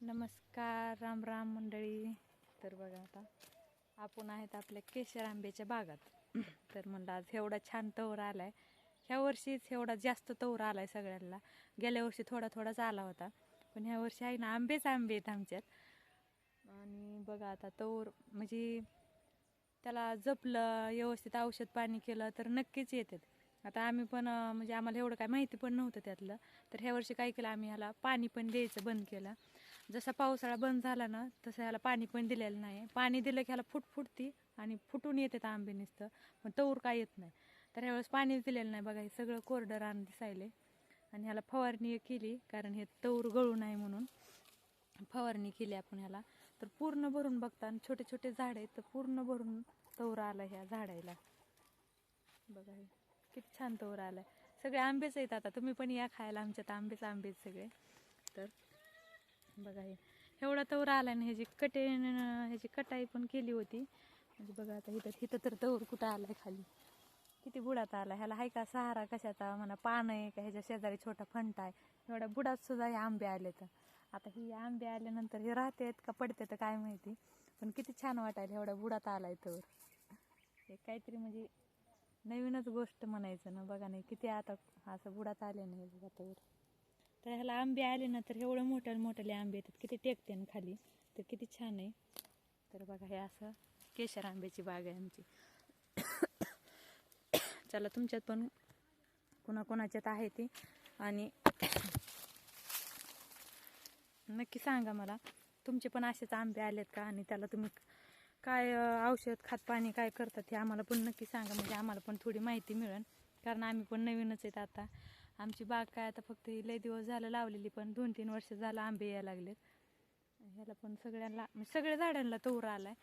नमस्कार राम राम मंडळी. तर बघा आता आपण आहेत आपल्या केशर आंब्याच्या बागात. तर म्हणलं आज एवढा छान तवर आलाय. ह्या वर्षीच एवढा जास्त तवर आलाय सगळ्यांना. गेल्या वर्षी थोडा थोडाच आला होता. पण ह्या वर्षी आहे ना आंबेच आंबे आहेत आमच्यात. आणि बघा आता तवर म्हणजे त्याला जपलं व्यवस्थित औषध पाणी केलं तर नक्कीच येतात. आता आम्ही पण म्हणजे आम्हाला एवढं काय माहिती पण नव्हतं त्यातलं. तर ह्या वर्षी काय केलं आम्ही ह्याला पाणी पण द्यायचं बंद केलं. जसा पावसाळा बंद झाला ना तसं ह्याला पाणी पण दिलेलं नाही. पाणी दिलं की ह्याला फुट फुटती आणि फुटून येते आंबे निसतं. पण तवर काय येत नाही. तर ह्यावेळेस पाणीच दिलेलं नाही बघा हे सगळं कोरडं रान दिसायले. आणि ह्याला फवारणी केली कारण हे तवर गळू नाही म्हणून. फवारणी केली आपण ह्याला. तर पूर्ण भरून बघता आणि छोटे छोटे झाड आहेत तर पूर्ण भरून तवर आला ह्या झाडायला. बघा हे किती छान तवर आलाय सगळे आंबेच आहेत आता. तुम्ही पण या खायला आमच्यात आंबेच आंबेच सगळे. तर बघा हे. एवढा तवर आला ना ह्याची कटे ह्याची कटाई पण केली होती. म्हणजे बघा आता इथं इथं तर तवर कुठं आलाय खाली. किती बुडात आला. ह्याला हाय का सहारा कशाचा? म्हणा पान आहे का? ह्याच्या शेजारी छोटा फंटा आहे. एवढ्या बुडात सुद्धा हे आंबे आले तर. आता ही आंबे आल्यानंतर हे राहतेत का पडते तर काय माहिती. पण किती छान वाटायला एवढ्या बुडात आला तर हे काहीतरी म्हणजे नवीनच गोष्ट म्हणायचं ना. बघा नाही किती आता असं बुडात आले नाही बघा तर तर ह्याला आंबे आले ना तर एवढं मोठ्या मोठ्याले आंबे येतात. किती टेकते ना खाली. तर किती छान आहे. तर बघा हे असं केशर आंब्याची बाग आहे आमची. चला तुमच्यात पण कुणाकुणाच्यात आहे ती. आणि नक्की सांगा मला तुमचे पण असेच आंबे आलेत का? आणि त्याला तुम्ही काय औषध खात पाणी काय करतात हे आम्हाला पण नक्की सांगा. म्हणजे आम्हाला पण थोडी माहिती मिळेल. कारण आम्ही पण नवीनच आहेत आता. आमची बाग काय आता फक्त ही लय दिवस झालं लावलेली पण दोन तीन वर्ष झालं आंबे यायला लागलेत. ह्याला पण सगळ्यांना म्हणजे सगळ्या झाडांना तोरा आलाय.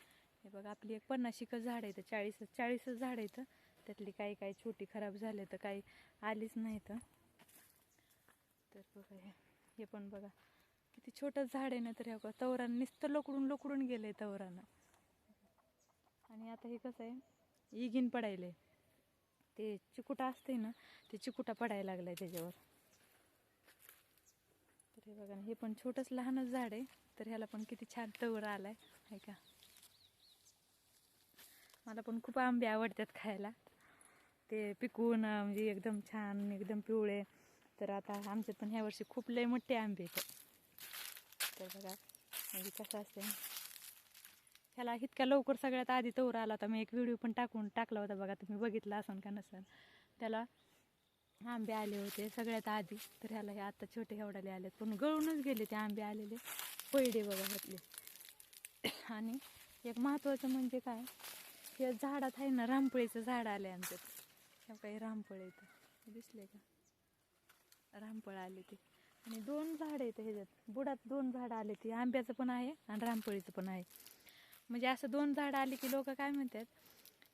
हे बघा आपली एक पन्नाशिकच झाड आहेत चाळीस चाळीसच झाड तर त्यातली काही काही छोटी खराब झाले तर काही आलीच नाही तर तर बघा हे हे पण बघा. किती छोटं झाड आहे ना तर ह्या तवरानं नुसतं लोकडून लोकडून गेलंय तवरानं. आणि आता हे कसं आहे इगिन पडायले ते चिकुटा असते ना ते चिकुटा पडायला लागलाय त्याच्यावर. तर हे बघा ना हे पण छोटंच लहानच झाड आहे तर ह्याला पण किती छान तवर आलाय आहे का? मला पण खूप आंबे आवडतात खायला. ते पिकवून म्हणजे एकदम छान एकदम पिवळे तर आता आमच्यात पण ह्या वर्षी खूप लय मोठे आंबे आहेत. तर बघा म्हणजे कसं असते ह्याला इतक्या लवकर सगळ्यात आधी तवर आला होता. मी एक व्हिडिओ पण टाकून टाकला होता बघा तुम्ही बघितला असन का नसेल त्याला आंबे आले होते सगळ्यात आधी. तर ह्याला हे आता छोटे एवढाले आले पण गळूनच गेले ते आंबे आलेले. पैडे बघा घातले आणि एक महत्त्वाचं म्हणजे काय? हे झाडात आहे ना रामपळीचं झाड आले आमच्यात. काही रामपळ इथं. दिसले का? रामफळ आले ते. आणि दोन झाड आहेत ह्याच्यात. बुडात दोन झाडं आले ते. आंब्याचं पण आहे आणि रामपळीचं पण आहे. म्हणजे असं दोन झाडं आली की लोक काय म्हणतात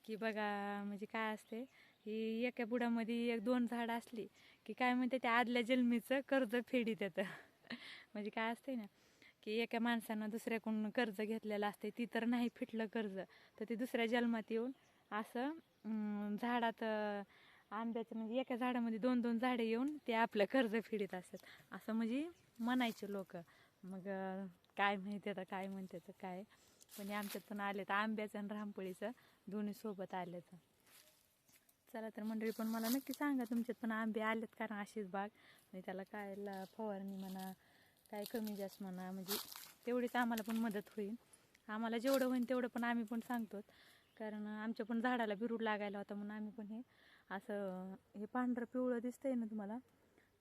की बघा म्हणजे काय असते ही एका बुडामध्ये एक दोन झाडं असली की काय म्हणते त्या आदल्या जन्मीचं कर्ज फेडीत येतं. म्हणजे काय असते ना की एका माणसानं दुसऱ्याकडून कर्ज घेतलेलं असते ती तर नाही फिटलं कर्ज तर ते दुसऱ्या जन्मात येऊन असं झाडात आंब्याचं म्हणजे एका झाडामध्ये दोन दोन झाडे येऊन ते आपलं कर्ज फेडीत असतात. असं म्हणजे म्हणायचे लोक. मग काय माहिती आता काय म्हणते काय? पण आमच्यात पण आले तर आंब्याचं आणि रामपळीचं दोन्ही सोबत आलेत. चला तर मंडळी पण मला नक्की सांगा तुमच्यात पण आंबे आलेत कारण अशीच बाग. म्हणजे त्याला काय ला- फवारणी म्हणा काय कमी जास्त म्हणा म्हणजे तेवढीच आम्हाला पण मदत होईल. आम्हाला जेवढं होईल तेवढं पण आम्ही पण सांगतो. कारण आमच्या पण झाडाला बिरूड लागायला होता म्हणून आम्ही पण हे असं हे पांढरं पिवळं दिसतंय ना तुम्हाला?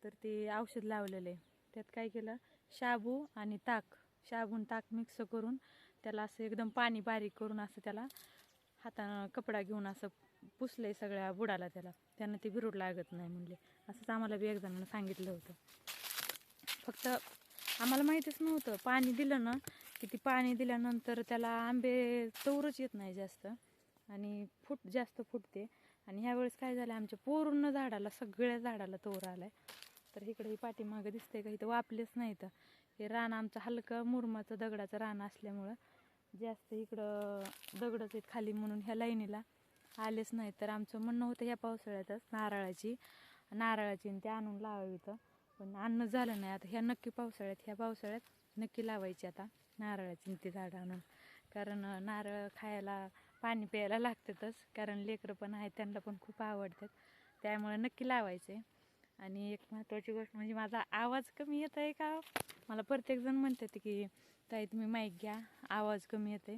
तर ते औषध लावलेलं आहे. त्यात काय केलं? शाबू आणि ताक. शाबून ताक मिक्स करून त्याला असं एकदम पाणी बारीक करून असं त्याला हातानं कपडा घेऊन असं पुसलंय सगळ्या बुडाला त्याला. त्यांना ते बिरूड लागत नाही म्हणले. असंच आम्हाला बी एक जणांना सांगितलं होतं. फक्त आम्हाला माहितीच नव्हतं. पाणी दिलं ना की ती पाणी दिल्यानंतर त्याला आंबे तवरच येत नाही जास्त. आणि फुट जास्त फुटते. आणि ह्यावेळेस काय झालं आमच्या पूर्ण झाडाला सगळ्या झाडाला तवर आलाय. तर इकडे ही पाठीमागं दिसतंय का? इथं वापलेच नाही तर हे रान आमचं हलकं मुरमाचं दगडाचं रान असल्यामुळं जास्त इकडं दगडच आहेत खाली म्हणून ह्या लाईनीला. आलेच नाही तर आमचं म्हणणं होतं ह्या पावसाळ्यातच नारळाची नारळाची ते आणून लावावी तर पण अन्न झालं नाही. आता ह्या नक्की पावसाळ्यात ह्या पावसाळ्यात नक्की लावायची आता नारळाची ती झाडं आणून. कारण नारळ खायला पाणी प्यायला लागतातच. कारण लेकरं पण आहेत त्यांना पण खूप आवडतात. त्यामुळे नक्की लावायचे आणि एक महत्त्वाची गोष्ट म्हणजे माझा आवाज कमी येत आहे का? मला प्रत्येकजण म्हणतात की ताई तुम्ही माईक घ्या. आवाज कमी येते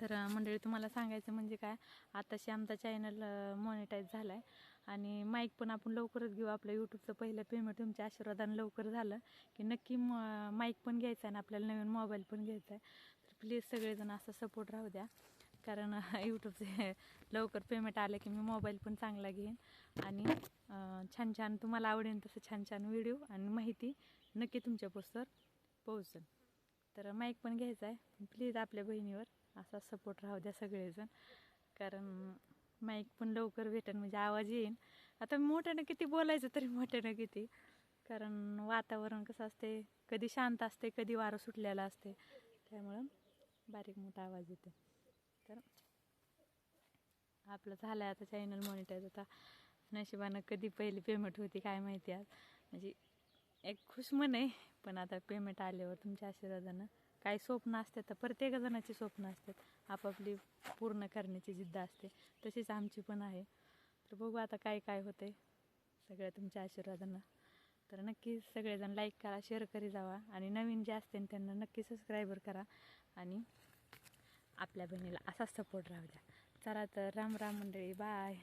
तर मंडळी तुम्हाला सांगायचं म्हणजे काय? आताशी आमचा चॅनल मॉनिटाईज झाला आहे आणि माईक पण आपण लवकरच घेऊ. आपलं यूट्यूबचं पहिलं पेमेंट तुमच्या आशीर्वादानं लवकर झालं. की नक्की म माईक पण घ्यायचा आहे आणि आपल्याला नवीन मोबाईल पण घ्यायचा आहे तर प्लीज सगळेजण असा सपोर्ट राहू द्या. कारण यूट्यूबचे लवकर पेमेंट आलं की मी मोबाईल पण चांगला घेईन. आणि छान छान तुम्हाला आवडेल तसं छान छान व्हिडिओ आणि माहिती नक्की तुमच्या पोस्टवर पोहोचेल. तर माईक पण घ्यायचा आहे. प्लीज आपल्या बहिणीवर असा सपोर्ट राहू द्या सगळेजण. कारण माईक पण लवकर भेटेल म्हणजे आवाज येईन. आता मोठ्यानं किती बोलायचं तरी मोठ्यानं किती. कारण वातावरण कसं असते कधी शांत असते कधी वारं सुटलेलं असते. त्यामुळं बारीक मोठा आवाज येतो. तर आपलं झालं आहे आता चॅनल मॉनिटाईज आता नशिबानं कधी पहिली पेमेंट होती काय माहिती आज. म्हणजे एक खुश मन आहे पण आता पेमेंट आल्यावर तुमच्या आशीर्वादानं. काही स्वप्न असतात तर प्रत्येक जणाची स्वप्न असतात. आपापली पूर्ण करण्याची जिद्द असते. तशीच आमची पण आहे. तर बघू आता काय काय होते सगळ्या तुमच्या आशीर्वादानं. तर नक्की सगळेजण लाईक करा शेअर करी जावा. आणि नवीन जे असते त्यांना नक्की सबस्क्रायबर करा. आणि आपल्या बहिणीला असाच सपोर्ट राहू द्या. चला तर राम राम मंडळी बाय